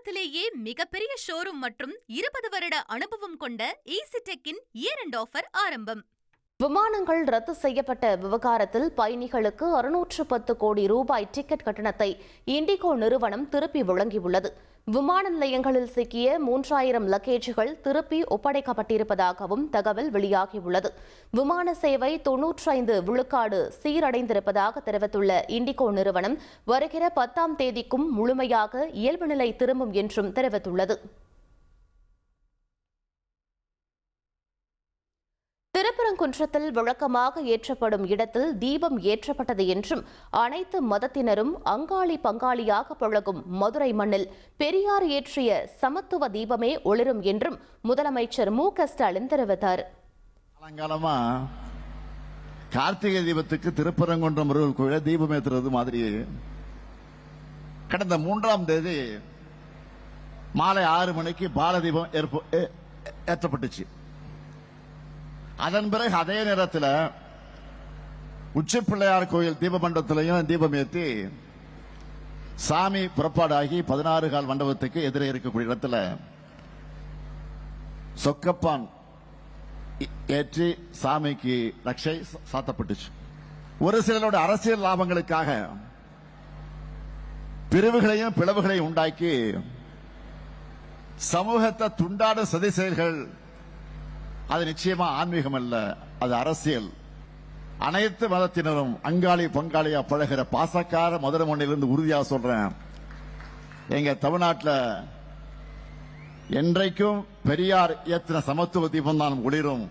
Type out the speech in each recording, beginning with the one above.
உலகத்திலேயே மிகப்பெரிய ஷோரூம் மற்றும் இருபது வருட அனுபவம் கொண்ட ஈசிடெக்கின் இயர் அண்ட் ஆஃபர் ஆரம்பம். விமானங்கள் ரத்து செய்யப்பட்ட விவகாரத்தில் பயணிகளுக்கு அறுநூற்று பத்து கோடி ரூபாய் டிக்கெட் கட்டணத்தை இண்டிகோ நிறுவனம் திருப்பி வழங்கியுள்ளது. விமான நிலையங்களில் சிக்கிய மூன்றாயிரம் லக்கேஜுகள் திருப்பி ஒப்படைக்கப்பட்டிருப்பதாகவும் தகவல் வெளியாகியுள்ளது. விமான சேவை தொன்னூற்றைந்து விழுக்காடு சீரடைந்திருப்பதாக தெரிவித்துள்ள இண்டிகோ நிறுவனம் வருகிற பத்தாம் தேதிக்கும் முழுமையாக இயல்பு நிலை திரும்பும் என்றும் தெரிவித்துள்ளது. திருப்பரங்குன்றத்தில் வழக்கமாக ஏற்றப்படும் இடத்தில் தீபம் ஏற்றப்பட்டது என்றும் அனைத்து மதத்தினரும் அங்காளி பங்காளியாக பழகும் மதுரை மண்ணில் பெரியார் ஏற்றிய சமத்துவ தீபமே ஒளிரும் என்றும் முதலமைச்சர் மு க ஸ்டாலின் தெரிவித்தார். கார்த்திகை தீபத்துக்கு திருப்பரங்குன்றம் முருகன் கோயில தீபம் ஏற்றுறது மாதிரி. கடந்த மூன்றாம் தேதி மாலை ஆறு மணிக்கு பாலதீபம் ஏ- ஏற்றப்பட்டுச்சு. அதன் பிறகு அதே நேரத்தில் உச்சி பிள்ளையார் கோயில் தீபமண்டபத்திலையும் தீபம் ஏற்றி சாமி புறப்பாடாகி பதினாறு கால் மண்டபத்துக்கு எதிரே இருக்கக்கூடிய இடத்துல சொக்கப்பான் ஏற்றி சாமிக்கு ரக்ஷை சா- சாத்தப்பட்டுச்சு. ஒரு சிலரோட அரசியல் லாபங்களுக்காக பிரிவுகளையும் பிளவுகளையும் உண்டாக்கி சமூகத்தை துண்டாட சதி செயல்கள் அது நிச்சயமா ஆன்மீகம் அல்ல அது அரசியல். அனைத்து மதத்தினரும் அங்காளி பங்காளியா பழகிற பாசக்கார மதுரை மண்ணிலிருந்து உறுதியாக சொல்றேன். எங்க தமிழ்நாட்டில் என்றைக்கும் பெரியார் ஏத்தின சமத்துவ தீபம் தான் ஒளிரும்.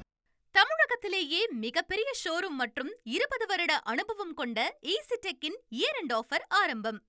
தமிழகத்திலேயே மிகப்பெரிய ஷோரூம் மற்றும் இருபது வருட அனுபவம் கொண்ட ஈசிடெக்கின் இயர் அண்ட் ஆஃபர் ஆரம்பம்.